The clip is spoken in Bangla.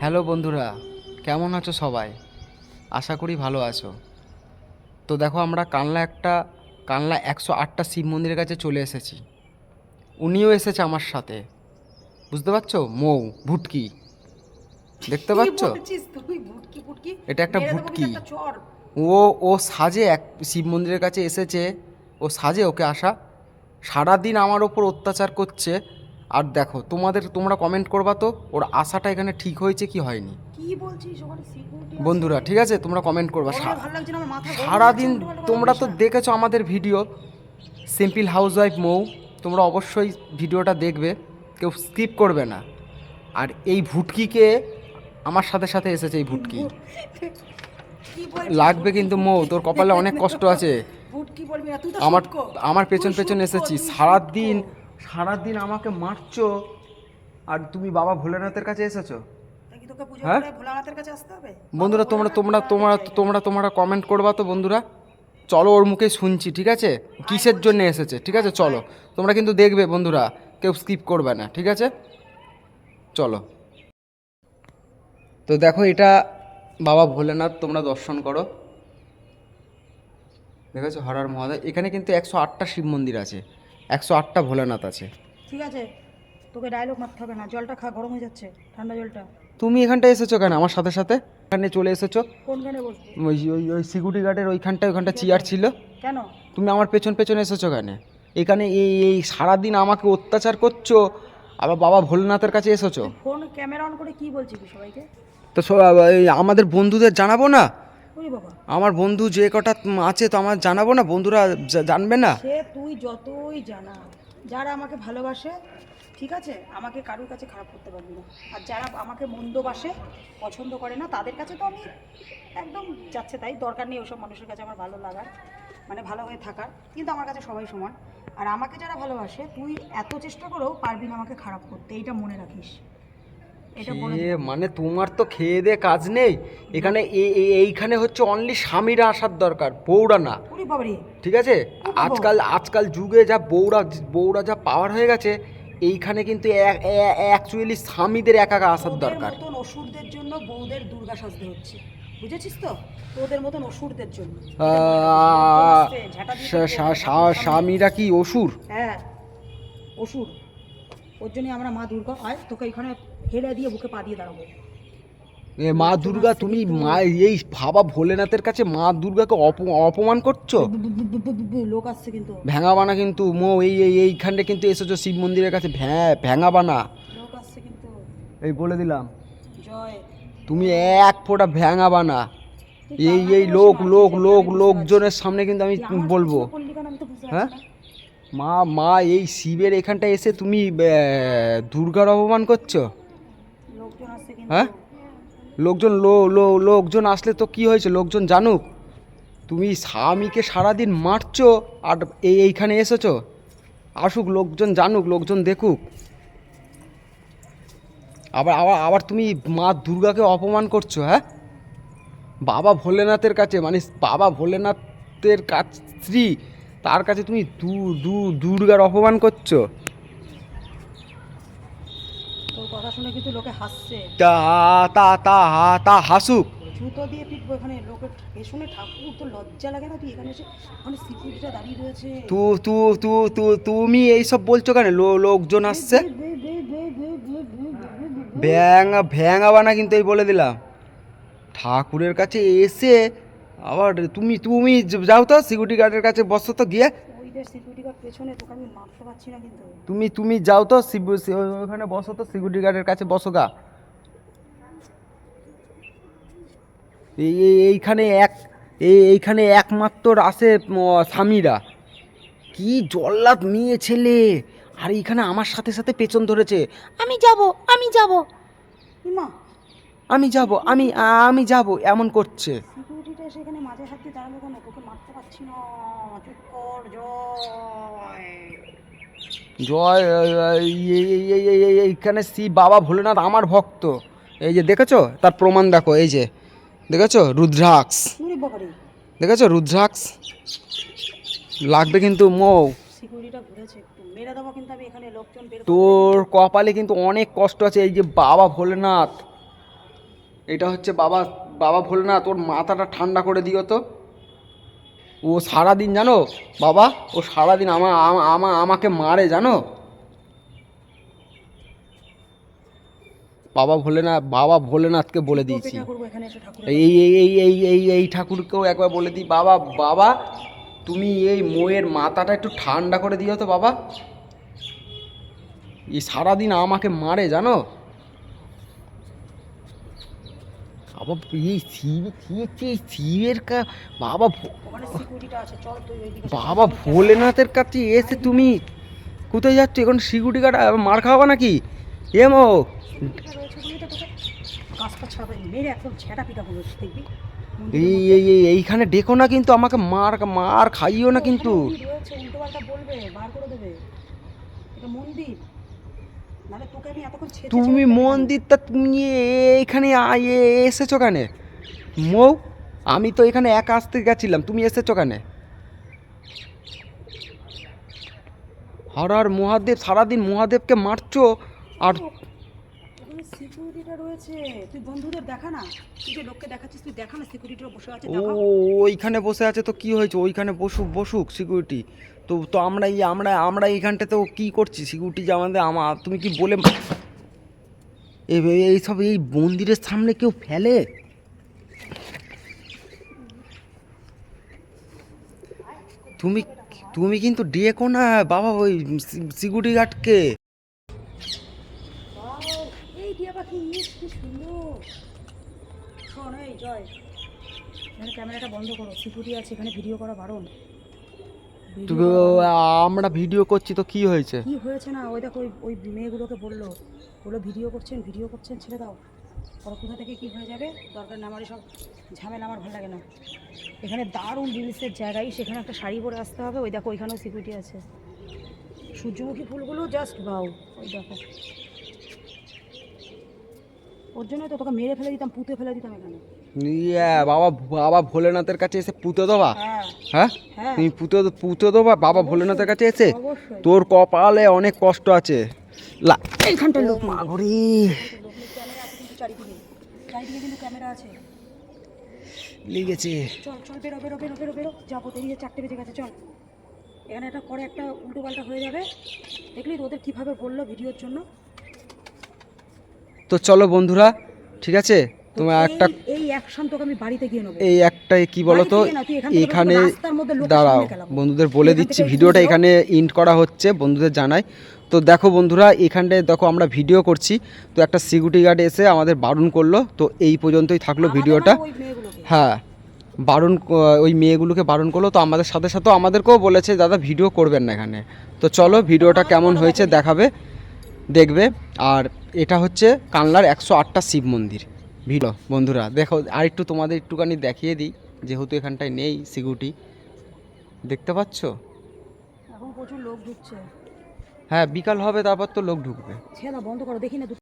হ্যালো বন্ধুরা কেমন আছো সবাই? আশা করি ভালো আছো। তো দেখো আমরা কানলা একটা কানলা একশো আটটা শিব মন্দিরের কাছে চলে এসেছি। উনিও এসেছে আমার সাথে। বুঝতে পারছ? মৌ ভুটকি। দেখতে পাচ্ছ? এটা একটা ভুটকি। ও ও সাজে এক শিব মন্দিরের কাছে এসেছে। ও সাজে ওকে আসা। সারাদিন আমার ওপর অত্যাচার করছে। আর দেখো তোমাদের তোমরা কমেন্ট করবা তো ওর আশাটা এখানে ঠিক হয়েছে কি হয়নি? বন্ধুরা ঠিক আছে? তোমরা কমেন্ট করবা। সারাদিন তোমরা তো দেখেছ আমাদের video simple housewife Mou. তোমরা অবশ্যই ভিডিওটা দেখবে কেউ স্কিপ করবে না। আর এই ভুটকিকে আমার সাথে সাথে এসেছে এই ভুটকি। লাগবে কিন্তু মৌ তোর কপালে অনেক কষ্ট আছে। আমার আমার পেছন পেছন এসেছি সারাদিন। সারাদিন আমাকে মারছো আর তুমি বাবা ভোলেনাথের কাছে এসেছ? হ্যাঁ? করে কাছে আসতে হবে? বন্ধুরা তোমরা তোমরা তোমরা তোমরা তোমরা কমেন্ট করবা তো বন্ধুরা। চলো ওর মুখে শুনছি ঠিক আছে? কিসের জন্য এসেছে ঠিক আছে? চলো। তোমরা কিন্তু দেখবে বন্ধুরা কেউ স্কিপ করবে না ঠিক আছে? চলো। তো দেখো এটা বাবা ভোলেনাথ তোমরা দর্শন করো। দেখেছ? হরার মহাদেব এখানে কিন্তু একশো আটটা শিব মন্দির আছে। একশো আটটা ভোলেনাথ আছে। ঠিক আছে তোকে ডায়লগ মারতে হবে না জলটা খা গরম হয়ে যাচ্ছে ঠান্ডা জলটা। তুমি এখানটা এসেছ কেন? আমার সাথে সাথে? এখানে চলে এসেছ? কোনখানে বসবি? ওই ওই ওই সিকিউরিটি গার্ডের ওইখানটা ওইখানটা চেয়ার ছিল। কেন? তুমি আমার পেছন পেছন এসেছ কেন? এখানে এই এই সারাদিন আমাকে অত্যাচার করছ আবার বাবা ভোলেনাথের কাছে এসেছ? ফোন ক্যামেরা অন করে কি বলছিস সবাইকে? তো আমাদের বন্ধুদের জানাব না? আমার বন্ধু যে কটা আছে তো আমার জানাব না? বন্ধুরা জানবে না? সে তুই যতই জানা। যারা আমাকে ভালোবাসে ঠিক আছে? আমাকে কারোর কাছে খারাপ করতে পারবি না। আর যারা আমাকে মন্দবাসে পছন্দ করে না তাদের কাছে তো আমি একদম যাচ্ছে তাই। দরকার নেই ওসব মানুষের কাছে আমার ভালো লাগার মানে ভালো হয়ে থাকার। কিন্তু আমার কাছে সবাই সমান। আর আমাকে যারা ভালোবাসে তুই এত চেষ্টা করেও পারবি না আমাকে খারাপ করতে। এইটা মনে রাখিস। এ মানে তোমার তো খেয়ে দে কাজ নেই। এখানে এইখানে হচ্ছে অনলি স্বামীরা আসার দরকার বউরা না। ঠিক আছে? আজকাল আজকাল যুগে যা বউরা বউরা যা পাওয়ার হয়ে গেছে এইখানে কিন্তু অ্যাকচুয়ালি স্বামীদের একা একা আসার দরকার। অসুরদের জন্য বউদের দুর্গা সাজতে হচ্ছে। বুঝেছিস তো? তোদের মতন অসুরদের জন্য। দিয়ে স্বামীরা কি অসুর? হ্যাঁ অসুর। ওর জন্য আমরা মা দুর্গা আয় তোকে এখানে হেলে দিয়ে বুকে পা দিয়ে দাঁড়াবো। মা দুর্গা তুমি মা এই ভাবা ভোলেনাথের কাছে মা দুর্গাকে অপ- অপমান করছ? লোক আসছে কিন্তু। ভেঙাবানা কিন্তু মো এই এই এইখানটা কিন্তু এসেছ শিব মন্দিরের কাছে ভ্যা ভেঙাবানা লোক আসছে কিন্তু। এই বলে দিলাম। জয়। তুমি এক ফোঁটা ভেঙাবানা তুই এই এই লোক লোক লোক লোকজনের সামনে কিন্তু আমি বলব। হ্যাঁ? মা মা এই শিবের এখানটা এসে তুমি দুর্গার অপমান করছ? হ্যাঁ? লোকজন লো লো লোকজন আসলে তো কি হয়েছে? লোকজন জানুক। তুমি স্বামীকে সারাদিন মারছো আর এই এইখানে এসেছ। আসুক লোকজন জানুক লোকজন দেখুক। আবার আবার আবার তুমি মা দুর্গাকে অপমান করছ হ্যাঁ? বাবা ভোলেনাথের কাছে মানে বাবা ভোলেনাথের কাছ স্ত্রী তার কাছে তুমি দুর্গার অপমান করছ। কথা শুনে কিন্তু লোকে হাসছে। তা তা তা তা হাসুক। জুতো দিয়ে পিটবো এখানে লোকের পেছনে ঠাকুর তো লজ্জা লাগে না তুই এখানে এসে ওখানে সিকিউরিটিটা দাঁড়িয়ে রয়েছে? তু তু তু তু তুমি এইসব বলছো কেন? লোকজন আসছে? ভ্যাঙা ভ্যাঙাবা না কিন্তু এই বলে দিলাম। ঠাকুরের কাছে এসে আবার তুমি তুমি যাও তো সিকিউরিটি গার্ডের কাছে বসো তো গিয়ে। তুমি তুমি যাও তো ওইখানে বসো তো সিকিউরিটি গার্ডের কাছে বসো গা। এই এই- এইখানে এক এই এইখানে একমাত্র আসে স্বামীরা। কি জল্লাদ মেয়ে ছেলে। আর এইখানে আমার সাথে সাথে পেছন ধরেছে। আমি যাব আমি যাব। আমি যাব আমি আমি যাব এমন করছে। এসে এখানে মাঝে হাত দিয়ে দাঁড়াল কেন? তোকে মারতে পারছি না। চুপ কর জয়। জয় এই- এই- এই- এই- এই- এই- এইখানে শ্রী বাবা ভোলেনাথ আমার ভক্ত। এই যে দেখেছ? তার প্রমাণ দেখো এই যে। দেখেছ? রুদ্রাক্ষ। বাবারে দেখেছ? রুদ্রাক্ষ? লাগবে কিন্তু মৌ। তোর কপালে কিন্তু অনেক কষ্ট আছে এই যে বাবা ভোলেনাথ। এটা হচ্ছে বাবা বাবা ভোলেনাথ তোর মাথাটা ঠান্ডা করে দিও তো। ও সারাদিন জানো বাবা ও সারাদিন আমা আমা- আমা আমাকে মারে জানো। বাবা ভোলেনাথ বাবা ভোলেনাথকে বলে দিয়েছি। এই এই এই এই এই এই ঠাকুরকেও একবার বলে দিই। বাবা বাবা তুমি এই মোয়ের মাথাটা একটু ঠান্ডা করে দিও তো বাবা। এই সারাদিন আমাকে মারে জানো। বাবা এই শিব এই শিবের কা বাবা বাবা ভোলেনাথের কাছে এসে তুমি কোথায় যাচ্ছ? এখন সিকিউরিটি গার্ড মার খাওয়া নাকি? এমো এই এই এই এইখানে ডেকো না কিন্তু আমাকে মার মার খাইও না কিন্তু। বলবে বার করে দেবে। এটা মন্দির নাহলে তোকে আমি এতক্ষণ ছেঁচে তুমি। মন্দিরটা তুমি এইখানে আয়ে এসেছ কেন মৌ আমি তো এখানে একা আসতে গেছিলাম তুমি এসেছ কেন হর মহাদেব সারাদিন মহাদেবকে মারছো আর সিকিউরিটিটা রয়েছে। তুই বন্ধুদের দেখা না? তুই যে লোককে দেখাচ্ছিস, তুই দেখা না? সিকিউরিটিটা বসে আছে ও, ওইখানে বসে আছে তো কি হয়েছে? ওইখানে বসুক বসুক সিকিউরিটি তো তো আমরা এই, আমরা আমরা এইখানটাতেও কি করছি? সিকিউরিটি যে আমাদের আমার তুমি কি বলে এই সব, এই মন্দিরের সামনে কেউ ফেলে? তুমি তুমি কিন্তু ডেকো না, বাবা, ওই সিকিউরিটি গার্ডকে Wow, এই টিয়া পাখি ইস, কি সুন্দর শোন এই জয়। এখানে ক্যামেরাটা বন্ধ করো সিকিউরিটি আছে এখানে ভিডিও করা বারণ। আমরা ভিডিও করছি তো কি হয়েছে? কি হয়েছে না? ওই দেখো ওই ওই মেয়েগুলোকে বলল। বলল ভিডিও করছেন ভিডিও করছেন ছেড়ে দাও। পরে কোথা থেকে কি হয়ে যাবে? দরকার না আমার সব ঝামেলা আমার ভালো লাগে না। এখানে দারুণ রিলসের জায়গায় সেখানে একটা শাড়ি পরে আসতে হবে। ওই দেখো ওইখানেও সিকিউরিটি আছে। সূর্যমুখী ফুলগুলো জাস্ট বাউ ওই দেখো। ওর জন্য তো তোকে মেরে ফেলে দিতাম পুঁতে ফেলে দিতাম এখানে। ইয়া বাবা বাবা ভোলেনাথের কাছে এসে পুঁতে দেবা? হ্যাঁ। হ্যাঁ? হ্যাঁ। তুমি পুঁতে পুঁতে দেবা? বাবা ভোলেনাথের কাছে এসে? তোর কপালে অনেক কষ্ট আছে। লা এইখানটায় লোক মাগরি। লেগেছে। চল চল বেরো বেরো বেরো বেরো বেরো। যাব দেরিয়ে চারটে বেজে গেছে চল। এখানে একটা করে একটা উল্টো পাল্টা হয়ে যাবে। দেখলি তো ওদের কীভাবে বলল ভিডিওর জন্য? তো চলো বন্ধুরা ঠিক আছে? তোমার একটা এই অ্যাকশন তোকে আমি বাড়িতে গিয়ে নেব। এই একটা কি বলো তো? বাড়ি থেকে না, তুই এখান দাঁড়াও। বন্ধুদের বলে দিচ্ছি ভিডিওটা এখানে ইন্ড করা হচ্ছে বন্ধুদের জানাই। তো দেখো বন্ধুরা এখানটায় দেখো আমরা ভিডিও করছি। তো একটা সিকিউরিটি গার্ড এসে আমাদের বারণ করল। তো এই পর্যন্তই থাকল ভিডিওটা। হ্যাঁ বারণ ওই মেয়েগুলোকে বারণ করল। তো আমাদের সাথে সাথেও আমাদেরকেও বলেছে দাদা ভিডিও করবেন না এখানে। তো চলো ভিডিওটা কেমন হয়েছে দেখাবে দেখবে। আর এটা হচ্ছে কানলার একশো আটটা শিব মন্দির। ভিডিও বন্ধুরা দেখো আর একটু তোমাদের একটুখানি দেখিয়ে দিই যেহেতু এখানটায় নেই সিকিউরিটি দেখতে পাচ্ছ? এখন প্রচুর লোক ঢুকছে। হ্যাঁ বিকাল হবে তারপর তো লোক ঢুকবে। বন্ধ করো দেখি না